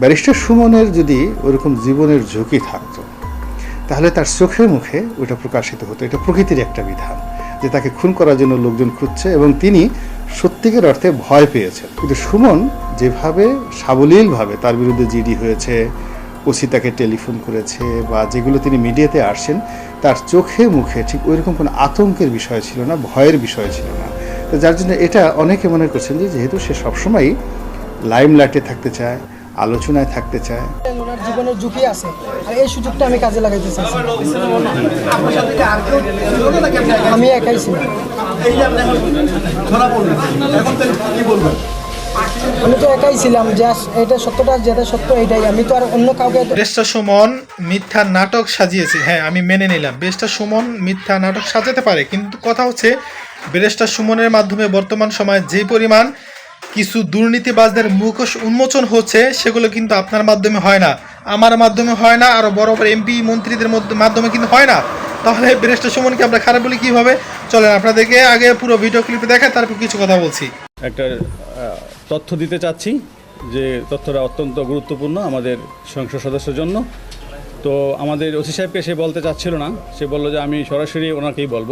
Barrister সুমনের যদি ওরকম জীবনের ঝুঁকি থাকতো, তাহলে তার চোখে মুখে ওটা প্রকাশিত হতো। এটা প্রকৃতির একটা বিধান যে তাকে খুন করার জন্য লোকজন খুঁজছে এবং তিনি সত্যিকার অর্থে ভয় পেয়েছেন। কিন্তু সুমন যেভাবে সাবলীলভাবে তার বিরুদ্ধে জিডি হয়েছে, ওসি তাকে টেলিফোন করেছে বা যেগুলো তিনি মিডিয়াতে আসছেন, তার চোখে মুখে ঠিক ওইরকম কোনো আতঙ্কের বিষয় ছিল না, ভয়ের বিষয় ছিল না। তো যার জন্য এটা অনেকে মনে করছেন যে যেহেতু সে সবসময়ই লাইম লাইটে থাকতে চায় আলোচনায় থাকতে চায়। ওনার জীবনের ঝুঁকি আছে আর এই সুযোগটা আমি কাজে লাগাইতে একাই? আমি একাই ছিলাম। এই যে আপনি এখন ধরা পড়লেন এখন তাহলে কি বলবেন? আমি তো একাই ছিলাম যে এটা সত্যটা যেটা সত্য এটাই। আমি তো আর অন্য কাউকে বেস্টা সুমন মিথ্যা নাটক সাজিয়েছে। হ্যাঁ আমি মেনে নিলাম। বেস্টা সুমন মিথ্যা নাটক সাজাতে পারে কিন্তু কথা হচ্ছে বেরেস্টা সুমনের মাধ্যমে বর্তমান সময়ে যে পরিমাণ কিছু দুর্নীতিবাজদের মুখোশ উন্মোচন হচ্ছে, সেগুলো কিন্তু আপনার মাধ্যমে হয় না। আমার মাধ্যমে হয় না আরও বড় বড় এমপি, মন্ত্রীদের মধ্যে মাধ্যমে কিন্তু হয় না। তাহলে বেরেস্টা সুমনকে আমরা খারাপ বলি কীভাবে? চলেন, আপনাদেরকে আগে পুরো ভিডিও ক্লিপে দেখায় তারপর কিছু কথা বলছি। একটা তথ্য দিতে চাচ্ছি, যে তথ্যটা অত্যন্ত গুরুত্বপূর্ণ আমাদের সংসদ সদস্যের জন্য। তো আমাদের ওসি সাহেবকে সে বলতে চাচ্ছিল না। সে বলল যে আমি সরাসরি ওনাকেই বলব।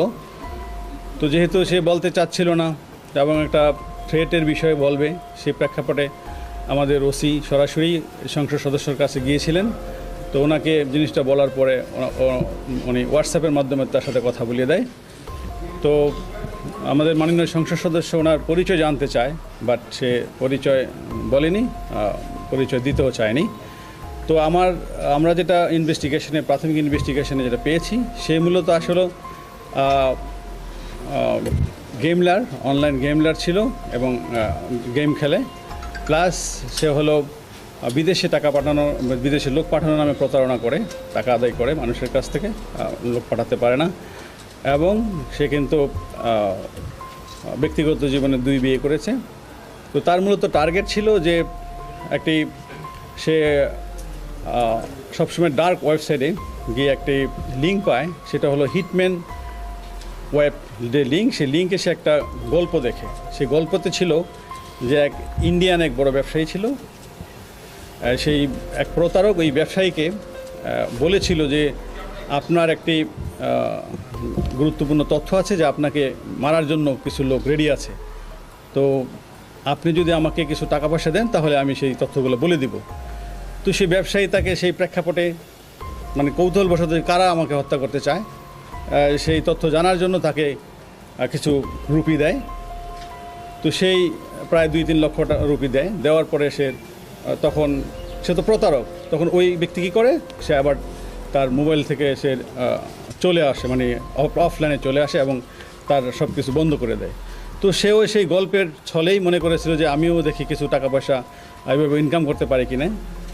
তো যেহেতু সে বলতে চাচ্ছিল না, এবং একটা থ্রেটের বিষয়ে বলবে সেই প্রেক্ষাপটে আমাদের ওসি সরাসরি সংসদ সদস্যর কাছে গিয়েছিলেন। তো ওনাকে জিনিসটা বলার পরে উনি হোয়াটসঅ্যাপের মাধ্যমে তার সাথে কথা বলিয়ে দেয়। তো আমাদের মাননীয় সংসদ সদস্য ওনার পরিচয় জানতে চায়, বাট সে পরিচয় বলেনি পরিচয় দিতেও চায়নি। তো আমার, আমরা যেটা ইনভেস্টিগেশনে প্রাথমিক ইনভেস্টিগেশনে যেটা পেয়েছি, সে মূলত আসলে গেমলার অনলাইন গেমলার ছিল এবং গেম খেলে। প্লাস সে হলো বিদেশে টাকা পাঠানো বিদেশে লোক পাঠানো নামে প্রতারণা করে, টাকা আদায় করে মানুষের কাছ থেকে লোক পাঠাতে পারে না। এবং সে কিন্তু ব্যক্তিগত জীবনে দুই বিয়ে করেছে। তো তার মূলত টার্গেট ছিল যে, একটি, সে সবসময় ডার্ক ওয়েবসাইটে গিয়ে একটি লিঙ্ক পায়, সেটা হলো হিটম্যান ওয়েব যে লিঙ্ক সেই লিঙ্কে সে একটা গল্প দেখে। সেই গল্পতে ছিল যে এক ইন্ডিয়ান এক বড় ব্যবসায়ী ছিল সেই এক প্রতারক ওই ব্যবসায়ীকে বলেছিল যে আপনার একটি গুরুত্বপূর্ণ তথ্য আছে যে আপনাকে মারার জন্য কিছু লোক রেডি আছে। তো আপনি যদি আমাকে কিছু টাকা পয়সা দেন, তাহলে আমি সেই তথ্যগুলো বলে দিব। তো সেই ব্যবসায়ী তাকে সেই প্রেক্ষাপটে মানে কৌতূহলবশত কারা আমাকে হত্যা করতে চায় সেই তথ্য জানার জন্য তাকে কিছু রুপি দেয়। তো সেই প্রায় দুই তিন লক্ষ টাকা রুপি দেয়। দেওয়ার পরে সে তখন সে তো প্রতারক। তখন ওই ব্যক্তি কী করে? সে আবার তার মোবাইল থেকে সে চলে আসে মানে অফলাইনে চলে আসে এবং তার সব কিছু বন্ধ করে দেয়। তো সেও সেই গল্পের ছলেই মনে করেছিল যে, আমিও দেখি কিছু টাকা পয়সা এইভাবে ইনকাম করতে পারি কিনা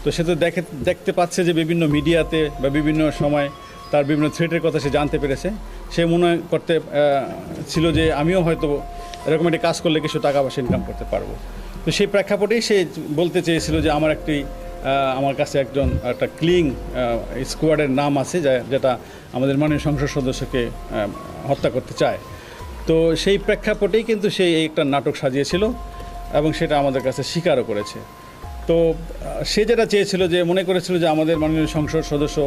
তো সে তো দেখে, দেখতে পাচ্ছে যে বিভিন্ন মিডিয়াতে বা বিভিন্ন সময় তার বিভিন্ন থ্রেটের কথা সে জানতে পেরেছে। সে মনে করতে ছিল যে আমিও হয়তো এরকম একটি কাজ করলে কিছু টাকা পয়সা ইনকাম করতে পারব। তো সেই প্রেক্ষাপটেই সে বলতে চেয়েছিল যে আমার একটি আমার কাছে একজন একটা ক্লিং স্কোয়াডের নাম আছে যা- যেটা আমাদের মাননীয় সংসদ সদস্যকে হত্যা করতে চায়। তো সেই প্রেক্ষাপটেই কিন্তু এই একটা নাটক সাজিয়েছিল এবং সেটা আমাদের কাছে স্বীকারও করেছে। তো সে যেটা চেয়েছিল যে, মনে করেছিল যে, আমাদের মাননীয় সংসদ সদস্য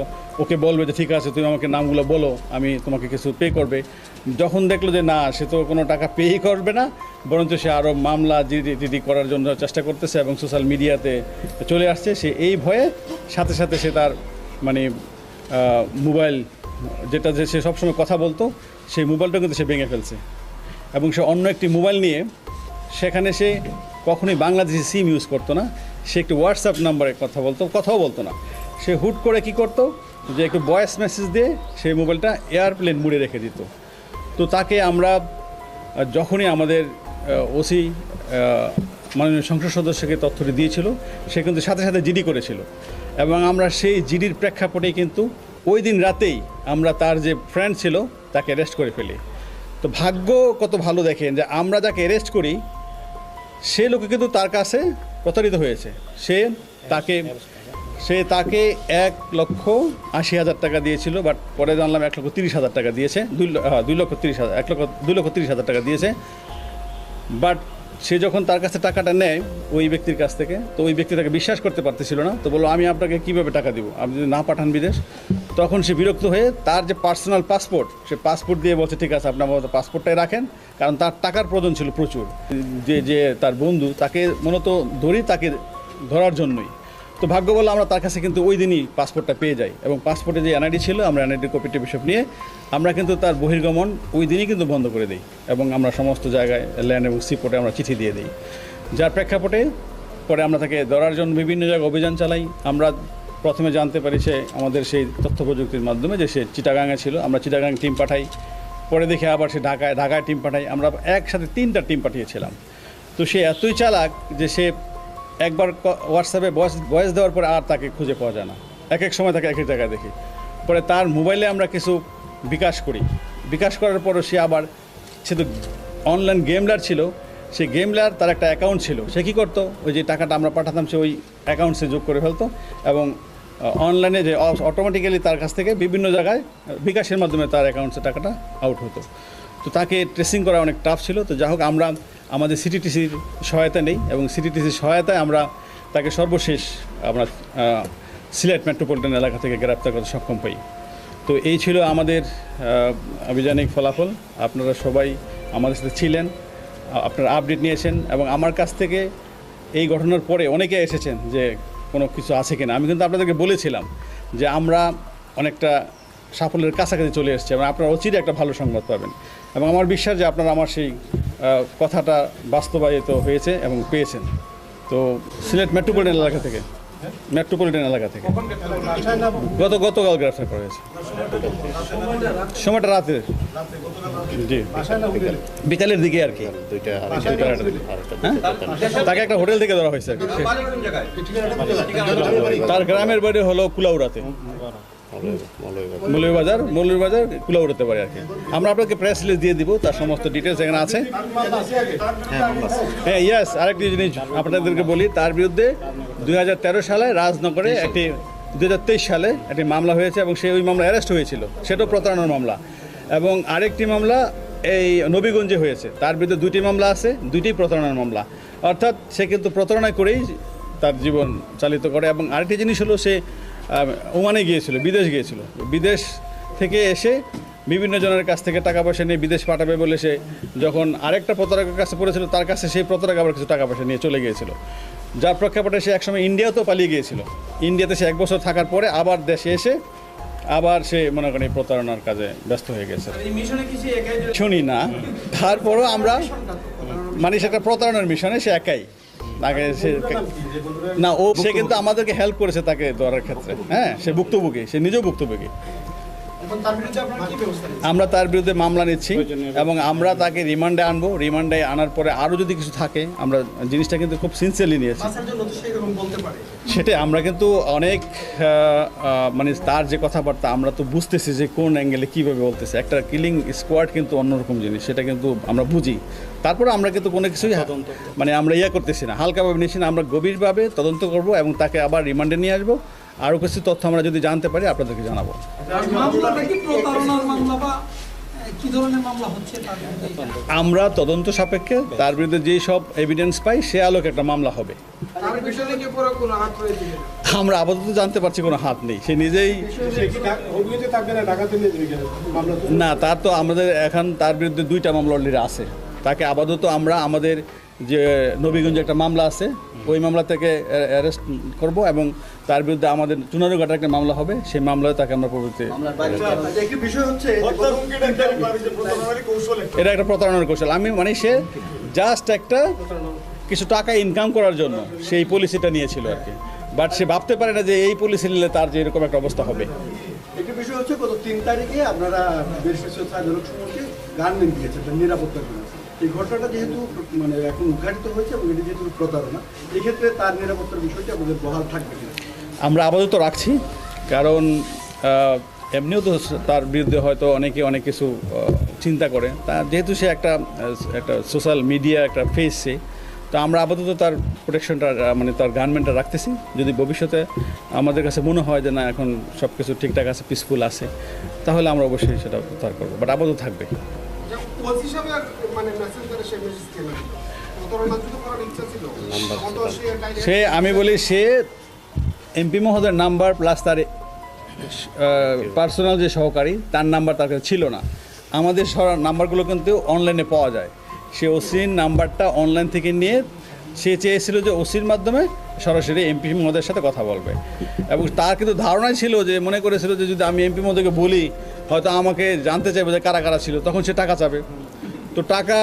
ওকে বলবে যে, ঠিক আছে, তুমি আমাকে নামগুলো বলো, আমি তোমাকে কিছু পে করবে। যখন দেখল যে, না, সে তো কোনো টাকা পেই করবে না, বরঞ্চ সে আরও মামলা জিডি করার জন্য চেষ্টা করতেছে এবং সোশ্যাল মিডিয়াতে চলে আসছে। সে এই ভয়ে সাথে সাথে সে তার মানে মোবাইল যেটা যে সে সবসময় কথা বলতো, সেই মোবাইলটা কিন্তু সে ভেঙে ফেলছে। এবং সে অন্য একটি মোবাইল নিয়ে, সেখানে সে কখনোই বাংলাদেশি সিম ইউজ করতো না। সে একটু হোয়াটসঅ্যাপ নাম্বারে কথা বলতো, কথাও বলতো না। সে হুট করে কি করতো, যে একটু ভয়েস মেসেজ দিয়ে সেই মোবাইলটা এয়ারপ্লেন মুড়ে রেখে দিত। তো তাকে আমরা যখনই আমাদের ওসি মাননীয় সংসদ সদস্যকে তথ্যটি দিয়েছিল, সে কিন্তু সাথে সাথে জিডি করেছিল। এবং আমরা সেই জিডির প্রেক্ষাপটেই কিন্তু ওই দিন রাতেই আমরা তার যে ফ্রেন্ড ছিল, তাকে অ্যারেস্ট করে ফেলি। তো ভাগ্য কত ভালো দেখেন যে আমরা যাকে অ্যারেস্ট করি, সে লোকে কিন্তু তার কাছে প্রতারিত হয়েছে। সে তাকে সে তাকে এক লক্ষ আশি হাজার টাকা দিয়েছিল বাট পরে জানলাম এক লক্ষ তিরিশ হাজার টাকা দিয়েছে, দুই দুই লক্ষ তিরিশ হাজার, এক লক্ষ, দুই লক্ষ তিরিশ হাজার টাকা দিয়েছে। বাট সে যখন তার কাছে টাকাটা নেয় ওই ব্যক্তির কাছ থেকে, তো ওই ব্যক্তি তাকে বিশ্বাস করতে পারতেছিল না। তো বলল, আমি আপনাকে কীভাবে টাকা দিব? আপনি যদি না পাঠান বিদেশ? তখন সে বিরক্ত হয়ে তার যে পার্সোনাল পাসপোর্ট, সে পাসপোর্ট দিয়ে বলছে, ঠিক আছে আপনার মতো পাসপোর্টটাই রাখেন। কারণ তার টাকার প্রয়োজন ছিল প্রচুর। যে যে তার বন্ধু, তাকে মূলত ধরি তাকে ধরার জন্যই। তো ভাগ্য বলে আমরা তার কাছে কিন্তু ওই দিনই পাসপোর্টটা পেয়ে যাই এবং পাসপোর্টে যে এনআইডি ছিল, আমরা এনআইডি কপিটি বিষয় নিয়ে আমরা কিন্তু তার বহির্গমন ওই দিনই কিন্তু বন্ধ করে দিই এবং আমরা সমস্ত জায়গায় ল্যান্ড এবং সিপোর্টে আমরা চিঠি দিয়ে দিই। যার প্রেক্ষাপটে পরে আমরা তাকে ধরার জন্য বিভিন্ন জায়গায় অভিযান চালাই। আমরা প্রথমে জানতে পারি সে আমাদের সেই তথ্য প্রযুক্তির মাধ্যমে যে সে চিটাগাঙে ছিল, আমরা চিটাগাং টিম পাঠাই। পরে দেখে আবার সে ঢাকায় ঢাকায় টিম পাঠাই। আমরা একসাথে তিনটা টিম পাঠিয়েছিলাম। তো সে এতই চালাক যে সে একবার হোয়াটসঅ্যাপে ভয়েস ভয়েস দেওয়ার পরে আর তাকে খুঁজে পাওয়া যায় না। এক এক সময় তাকে এক এক জায়গায় দেখি। পরে তার মোবাইলে আমরা কিছু বিকাশ করি। বিকাশ করার পরও সে আবার, সে তো অনলাইন গেমলার ছিল। সে গেমলার তার একটা অ্যাকাউন্ট ছিল। সে কী করতো? ওই যে টাকাটা আমরা পাঠাতাম, সে ওই অ্যাকাউন্টসে যোগ করে ফেলতো। এবং অনলাইনে যে অটোমেটিক্যালি তার কাছ থেকে বিভিন্ন জায়গায় বিকাশের মাধ্যমে তার অ্যাকাউন্টসে টাকাটা আউট হতো। তো তাকে ট্রেসিং করা অনেক টাফ ছিল। তো যাই হোক আমরা আমাদের সিটিটিসির সহায়তা নেই এবং সিটিটিসির সহায়তায় আমরা তাকে সর্বশেষ আমরা সিলেট মেট্রোপলিটন এলাকা থেকে গ্রেপ্তার করতে সক্ষম পাই তো এই ছিল আমাদের আহ, আভিযানিক ফলাফল। আপনারা সবাই আমাদের সাথে ছিলেন আপনারা আপডেট নিয়েছেন এবং আমার কাছ থেকে এই ঘটনার পরে অনেকে এসেছেন যে কোনো কিছু আছে কিনা। আমি কিন্তু আপনাদেরকে বলেছিলাম যে আমরা অনেকটা সাফল্যের কাছাকাছি চলে এসেছি এবং আপনারা অচিরে একটা ভালো সংবাদ পাবেন। এবং আমার বিশ্বাস যে আপনারা আমার সেই কথাটা বাস্তবায়িত হয়েছে এবং পেয়েছেন। তো সিলেট মেট্রোপলিটন এলাকা থেকে মেট্রোপলিটন এলাকা থেকে। গত গতকাল গ্রেফতার করা হয়েছে। সময়টা রাতে। জি। বিকালের দিকে আর কি। হ্যাঁ? তাকে একটা হোটেল থেকে ধরা হয়েছে আর কি। বাড়ি তার গ্রামের বাড়ি হলো কুলাউড়াতে। মৌলভীবাজার মৌলভীবাজার কুলাউড়াতে পারে আর কি। আমরা আপনাকে প্রেস লিস্ট দিয়ে দিব, তার সমস্ত ডিটেলস এখানে আছে। হ্যাঁ ইয়াস আরেকটি জিনিস আপনাদেরকে বলি, তার বিরুদ্ধে দুই হাজার তেরো সালে রাজনগরে একটি, দুই সালে একটি মামলা হয়েছে এবং সে ওই মামলা অ্যারেস্ট হয়েছিল। সেটাও প্রতারণার মামলা। এবং আরেকটি মামলা এই নবীগঞ্জে হয়েছে। তার বিরুদ্ধে দুটি মামলা আছে, দুইটি প্রতারণার মামলা। অর্থাৎ সে কিন্তু প্রতারণা করেই তার জীবন চালিত করে। এবং আরেকটি জিনিস হলো সে ওমানে গিয়েছিল বিদেশ গিয়েছিল। বিদেশ থেকে এসে বিভিন্ন জনের কাছ থেকে টাকা পয়সা নিয়ে বিদেশ পাঠাবে বলে সে যখন আরেকটা প্রতারকের কাছে পড়েছিল তার কাছে সেই প্রতারক আবার কিছু টাকা পয়সা নিয়ে চলে গিয়েছিল। যার প্রেক্ষাপটে সে একসময় ইন্ডিয়াতেও পালিয়ে গিয়েছিল। ইন্ডিয়াতে সে এক বছর থাকার পরে আবার দেশে এসে আবার সে মনে করেন এই প্রতারণার কাজে ব্যস্ত হয়ে গেছে। শুনি না। তারপরও আমরা মানে সেটা প্রতারণার মিশনে সে একাই। তাকে সে না, ও সে কিন্তু আমাদেরকে হেল্প করেছে তাকে ধরার ক্ষেত্রে। হ্যাঁ সে ভুক্তভোগী, সে নিজেও ভুক্তভোগী। আমরা তার বিরুদ্ধে মামলা নিচ্ছি এবং আমরা তাকে রিমান্ডে আনব। রিমান্ডে আনার পরে আরও যদি কিছু থাকে আমরা জিনিসটা কিন্তু খুব সিনসিয়ারলি নিয়েছি। বাসের জন্য তো সেরকম বলতে পারে। সেটাই আমরা কিন্তু অনেক মানে তার যে কথাবার্তা আমরা তো বুঝতেছি যে কোন অ্যাঙ্গেলে কীভাবে বলতেছে। একটা কিলিং স্কোয়াড কিন্তু অন্যরকম জিনিস সেটা কিন্তু আমরা বুঝি। তারপরে আমরা কিন্তু কোনো কিছুই মানে আমরা ইয়ে করতেছি না। হালকাভাবে নিয়েছি না আমরা গভীরভাবে তদন্ত করব এবং তাকে আবার রিমান্ডে নিয়ে আসব। আরও কিছু তথ্য আমরা যদি জানতে পারি আপনাদেরকে জানাব। মামলাটা কি প্রতারণার মামলা বা আহ, কি ধরনের মামলা হচ্ছে তার বিরুদ্ধে? আমরা তদন্ত সাপেক্ষে তার বিরুদ্ধে যেই সব এভিডেন্স পাই সে আলোকে একটা মামলা হবে? আমরা আপাতত জানতে পারছি কোনো হাত নেই। সে নিজেই না তার তো আমাদের এখন তার বিরুদ্ধে দুইটা মামলা অলরেডি আছে। তাকে আপাতত আমরা আমাদের যে নবীগঞ্জে একটা মামলা আছে ওই মামলা থেকে অ্যারেস্ট করব এবং তার বিরুদ্ধে আমাদের চুনারুঘাটের একটা মামলা হবে সেই মামলায় তাকে আমরা একটা। এটা একটা প্রতারণার কৌশল। আমি মানে সে জাস্ট একটা কিছু টাকা ইনকাম করার জন্য সেই পলিসিটা নিয়েছিল আর কি। বাট সে ভাবতে পারে না যে এই পলিসি নিলে তার যে এরকম একটা অবস্থা হবে। একটি বিষয় হচ্ছে গত তিন তারিখে আপনারা বেশ কিছু সময়কে দিয়েছেন নিরাপত্তার জন্য। এই ঘটনাটা যেহেতু মানে এখন উদ্ঘাটিত হয়েছে এবং এটি যেহেতু প্রতারণা, এক্ষেত্রে তার নিরাপত্তার বিষয়টি আমাদের বহাল থাকবে আমরা আপাতত রাখছি, কারণ এমনিও তো তার বিরুদ্ধে হয়তো অনেকে অনেক কিছু চিন্তা করে। তা যেহেতু সে একটা একটা সোশ্যাল মিডিয়া একটা ফেস সে, তো আমরা আপাতত তার প্রোটেকশনটা মানে তার গার্মেন্টটা রাখতেছি। যদি ভবিষ্যতে আমাদের কাছে মনে হয় যে না, এখন সব কিছু ঠিকঠাক আছে পিসফুল আছে, তাহলে আমরা অবশ্যই সেটা তার করব। বাট আপাতত থাকবে। কোচ হিসাবে মানে মেসেজ করে সে মেসেজ কেন সে আমি বলি সে এমপি মহোদয়ের নাম্বার প্লাস তার পার্সোনাল যে সহকারী তার নাম্বার তার কাছে ছিল না। আমাদের সর- নাম্বারগুলো কিন্তু অনলাইনে পাওয়া যায়। সে ওসির নাম্বারটা অনলাইন থেকে নিয়ে সে চেয়েছিল যে ওসির মাধ্যমে সরাসরি এমপি মহোদয়ের সাথে কথা বলবে। এবং তার কিন্তু ধারণাই ছিল যে মনে করেছিল যে যদি আমি এমপি মহোদয়কে বলি হয়তো আমাকে জানতে চাইবে যে কারা কারা ছিল তখন সে টাকা চাবে। তো টাকা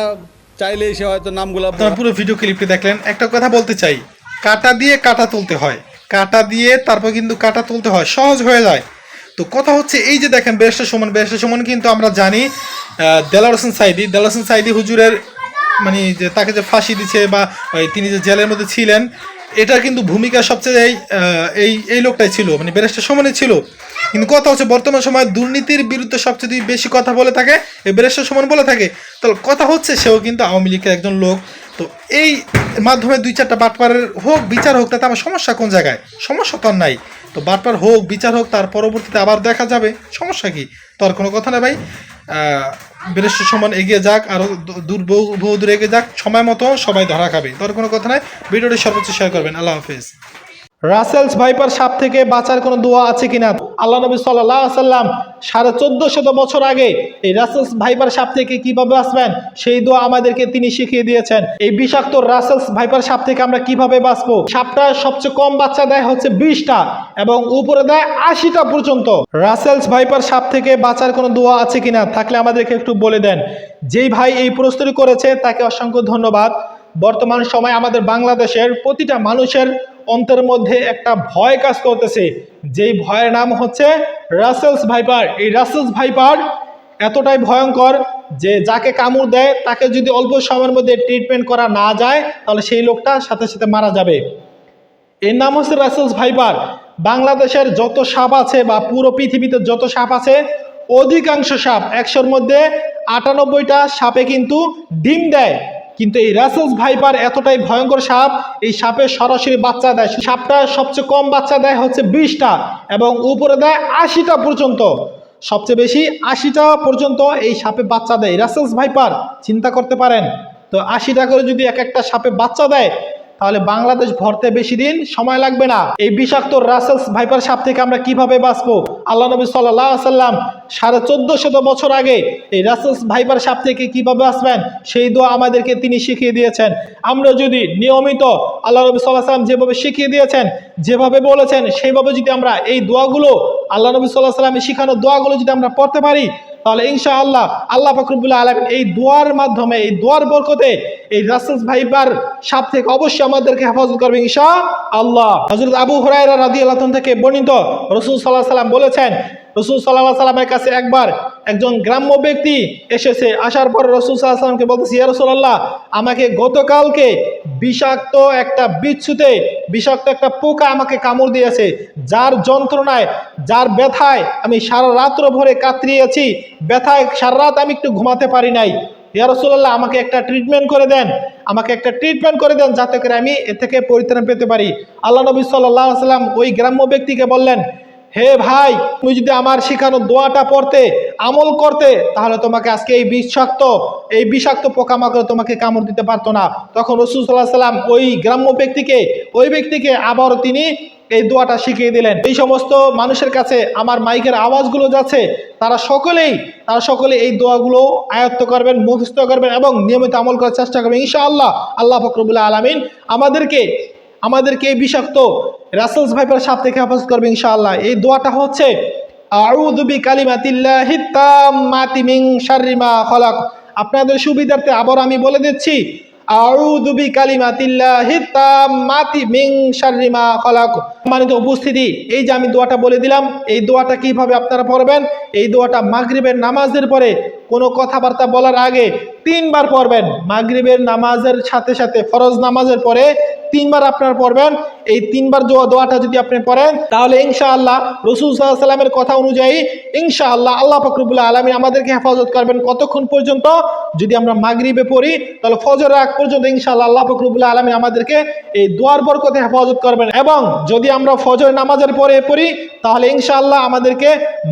চাইলেই সে হয়তো নামগুলো আপনারা পুরো ভিডিও ক্লিপটি দেখলেন। একটা কথা বলতে চাই কাটা দিয়ে কাটা তুলতে হয়। কাটা দিয়ে তারপর কিন্তু কাটা তুলতে হয় সহজ হয়ে যায়। তো কথা হচ্ছে এই যে দেখেন বেরেস্টার সমান বেরেস্টার সমান কিন্তু আমরা জানি দেলার হোসেন সাইদি। দেলার হোসেন সাইদি হুজুরের মানে যে তাকে যে ফাঁসি দিচ্ছে বা তিনি যে জেলের মধ্যে ছিলেন এটা কিন্তু ভূমিকা সবচেয়ে এই, এই লোকটাই ছিল মানে বেরেস্টার সুমনই ছিল। কিন্তু কথা হচ্ছে, বর্তমান সময়ে দুর্নীতির বিরুদ্ধে সবচেয়ে বেশি কথা বলে থাকে বেরেস্টার সুমন বলে থাকে, তাহলে কথা হচ্ছে সেও কিন্তু আওয়ামী লীগের একজন লোক। তো এই মাধ্যমে দুই চারটা বাটপারের হোক, বিচার হোক, তাতে আমার সমস্যা কোন জায়গায়? সমস্যা তো নাই। তো বাটপার হোক, বিচার হোক, তার পরবর্তীতে আবার দেখা যাবে। সমস্যা কি? তো আর কোনো কথা না ভাই। বেরেস্ট সমান এগিয়ে যাক আরও দূর বহু দূর এগিয়ে যাক। সময় মতো সবাই ধরা খাবে। তো আর কোনো কথা নাই। ভিডিওটি সর্বোচ্চ শেয়ার করবেন। আল্লাহ হাফিজ। রাসেলস ভাইপার সাপ থেকে বাঁচার কোনো দোয়া আছে কিনা? আল্লাহ নবী সাল্লাহ সাল্লাম সাড়ে চোদ্দ শত বছর আগে এই রাসেলস ভাইপার সাপ থেকে কীভাবে বাঁচবেন? সেই দোয়া আমাদেরকে তিনি শিখিয়ে দিয়েছেন। এই বিষাক্ত রাসেলস ভাইপার সাপ থেকে আমরা কীভাবে বাঁচবো? সাপটা সবচেয়ে কম বাচ্চা দেয় হচ্ছে বিশটা এবং উপরে দেয় আশিটা পর্যন্ত। রাসেলস ভাইপার সাপ থেকে বাঁচার কোনো দোয়া আছে কিনা থাকলে আমাদেরকে একটু বলে দেন। যেই ভাই এই প্রস্তুতি করেছে তাকে অসংখ্য ধন্যবাদ। বর্তমান সময় আমাদের বাংলাদেশের প্রতিটা মানুষের অন্তরের মধ্যে একটা ভয় কাজ করতেছে। যেই ভয়ের নাম হচ্ছে রাসেলস ভাইপার এই রাসেলস ভাইপার এতটাই ভয়ঙ্কর যে যাকে কামড় দেয়, তাকে যদি অল্প সময়ের মধ্যে ট্রিটমেন্ট করা না যায়, তাহলে সেই লোকটা সাথে সাথে মারা যাবে। এর নাম হচ্ছে রাসেলস ভাইপার বাংলাদেশের যত সাপ আছে বা পুরো পৃথিবীতে যত সাপ আছে, অধিকাংশ সাপ একশোর মধ্যে আটানব্বইটা সাপে কিন্তু ডিম দেয়। কিন্তু এই রাসেলস ভাইপার এতটাই ভয়ঙ্কর সাপ, এই সাপের সরাসরি বাচ্চা দেয়। সাপটা সবচেয়ে কম বাচ্চা দেয় হচ্ছে বিশটা এবং উপরে দেয় আশিটা পর্যন্ত। সবচেয়ে বেশি আশিটা পর্যন্ত এই সাপে বাচ্চা দেয়। রাসেলস ভাইপার, চিন্তা করতে পারেন। তো আশিটা করে যদি এক একটা সাপে বাচ্চা দেয় তাহলে বাংলাদেশ ভরতে বেশি দিন সময় লাগবে না। এই বিষাক্ত রাসেলস ভাইপার সাপ থেকে আমরা কীভাবে বাঁচবো? আল্লাহ নবী সাল্লাহ সাল্লাম সাড়ে চোদ্দ শত বছর আগে এই রাসেলস ভাইপার সাপ থেকে কীভাবে বাঁচবেন, সেই দোয়া আমাদেরকে তিনি শিখিয়ে দিয়েছেন। আমরা যদি নিয়মিত আল্লাহ নবী সাল্লাহ সাল্লাম যেভাবে শিখিয়ে দিয়েছেন, যেভাবে বলেছেন, সেইভাবে যদি আমরা এই দোয়াগুলো আল্লাহ নবী সাল্লাহ সাল্লামের শিখানো দোয়াগুলো যদি আমরা পড়তে পারি তাহলে ইনশা আল্লাহ আল্লাহ ফকরবুল্লাহ আলম এই দোয়ার মাধ্যমে, এই দোয়ার বরকতে এই রাসেস ভাইবার সাপ থেকে অবশ্যই আমাদেরকে হেফাজত করবে ইনশা আল্লাহ। হজরত আবু হরাইরা রাদি আল্লাহ থেকে বর্ণিত রসুল সাল্লাহ সাল্লাম বলেছেন রসুল সাল্লাহ সাল্লামের কাছে একবার একজন গ্রাম্য ব্যক্তি এসেছে। আসার পর রসুল সাল্লাহ সাল্লামকে বলতেছি, ইয়া রসুল্লাহ আমাকে গতকালকে বিষাক্ত একটা বিচ্ছুতে, বিষাক্ত একটা পোকা আমাকে কামড় দিয়েছে। যার যন্ত্রণায়, যার ব্যথায় আমি সারা রাত্র ভরে কাতরিয়েছি। ব্যথায় সারা রাত আমি একটু ঘুমাতে পারি নাই। ইয়া রসুল্লাহ আমাকে একটা ট্রিটমেন্ট করে দেন। আমাকে একটা ট্রিটমেন্ট করে দেন যাতে করে আমি এ থেকে পরিত্রাণ পেতে পারি। আল্লাহ নবী সাল্লাহ সাল্লাম ওই গ্রাম্য ব্যক্তিকে বললেন হে ভাই, তুমি যদি আমার শেখানো দোয়াটা পড়তে, আমল করতে, তাহলে তোমাকে আজকে এই বিষাক্ত এই বিষাক্ত পোকামাকড় তোমাকে কামড় দিতে পারতো না। তখন রসুল সাল্লাহ সাল্লাম ওই গ্রাম্য ব্যক্তিকে, ওই ব্যক্তিকে আবারও তিনি এই দোয়াটা শিখিয়ে দিলেন। এই সমস্ত মানুষের কাছে আমার মাইকের আওয়াজগুলো যাচ্ছে, তারা সকলেই, তারা সকলে এই দোয়াগুলো আয়ত্ত করবেন, মুখস্থ করবেন এবং নিয়মিত আমল করার চেষ্টা করবেন। ইনশাআল্লাহ, আল্লাহ ফকরবুল্লাহ আলমিন আমাদেরকে আমাদেরকে এই বিষাক্ত রাসেলস ভাইপার সাপ থেকে হেফাজত করবে ইনশাআল্লাহ। এই দোয়াটা হচ্ছে, আউযু বিকালিমাতিল্লাহি তাম্মাতি মিন শাররি মা খলাক। আপনাদের সুবিধার্থে আবার আমি বলে দিচ্ছি, আউযু বিকালিমাতিল্লাহি তাম্মাতি মিন শাররি মা খলাক। সম্মানিত উপস্থিতি, এই যে আমি দোয়াটা বলে দিলাম, এই দোয়াটা কীভাবে আপনারা পড়বেন? এই দোয়াটা মাগরিবের নামাজের পরে কোনো কথাবার্তা বলার আগে তিনবার পড়বেন। মাগরিবের নামাজের সাথে সাথে ফরজ নামাজের পরে তিনবার আপনার পড়বেন। এই তিনবার দোয়া দোয়াটা যদি আপনি পড়েন, তাহলে ইনশাআল্লাহ রসুল সাল্লাহ সাল্লামের কথা অনুযায়ী ইনশাআল্লাহ আল্লাহ ফকরবুল্লাহ আলমী আমাদেরকে হেফাজত করবেন কতক্ষণ পর্যন্ত? যদি আমরা মাগরিবে পড়ি, তাহলে ফজর আগ পর্যন্ত ইনশাআল্লাহ আল্লাহ ফকরবুল্লাহ আলমী আমাদেরকে এই দোয়ার বরকতে হেফাজত করবেন। এবং যদি আমরা ফজর নামাজের পরে পড়ি, তাহলে ইনশাআল্লাহ আমাদেরকে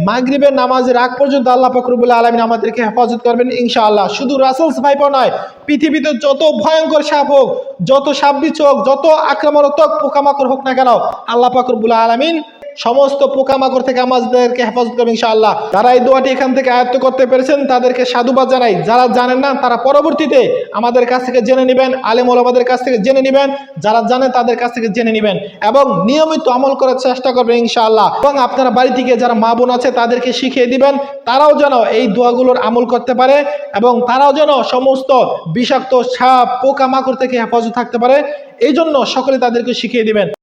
মাগরিবের নামাজের আগ পর্যন্ত আল্লাহ ফকরবুল আলমিন আমাদেরকে হেফাজত করবেন ইনশাআল্লাহ। শুধু রাসেলস ভাইপো নয়, পৃথিবীতে যত ভয়ঙ্কর সাপ হোক, যত সাপ বিচ হোক, যত আক্রমণাত্মক পোকামাকড় হোক না কেন, আল্লাহ ফকরবুল আলমিন সমস্ত পোকামাকড় থেকে আমাদেরকে হেফাজত করবে ইনশাআল্লাহ। যারা এই দোয়াটি এখান থেকে আয়ত্ত করতে পেরেছেন, তাদেরকে সাধুবাদ জানাই। যারা জানেন না, তারা পরবর্তীতে আমাদের কাছ থেকে জেনে নেবেন, আলেম ওলামাদের কাছ থেকে জেনে নেবেন। যারা জানেন, তাদের কাছ থেকে জেনে নেবেন এবং নিয়মিত আমল করার চেষ্টা করবেন ইনশাআল্লাহ। এবং আপনারা বাড়ি থেকে যারা মা বোন আছে, তাদেরকে শিখিয়ে দিবেন, তারাও যেন এই দোয়াগুলোর আমল করতে পারে এবং তারাও যেন সমস্ত বিষাক্ত সাপ, পোকামাকড় থেকে হেফাজত থাকতে পারে। এই জন্য সকলে তাদেরকে শিখিয়ে দিবেন।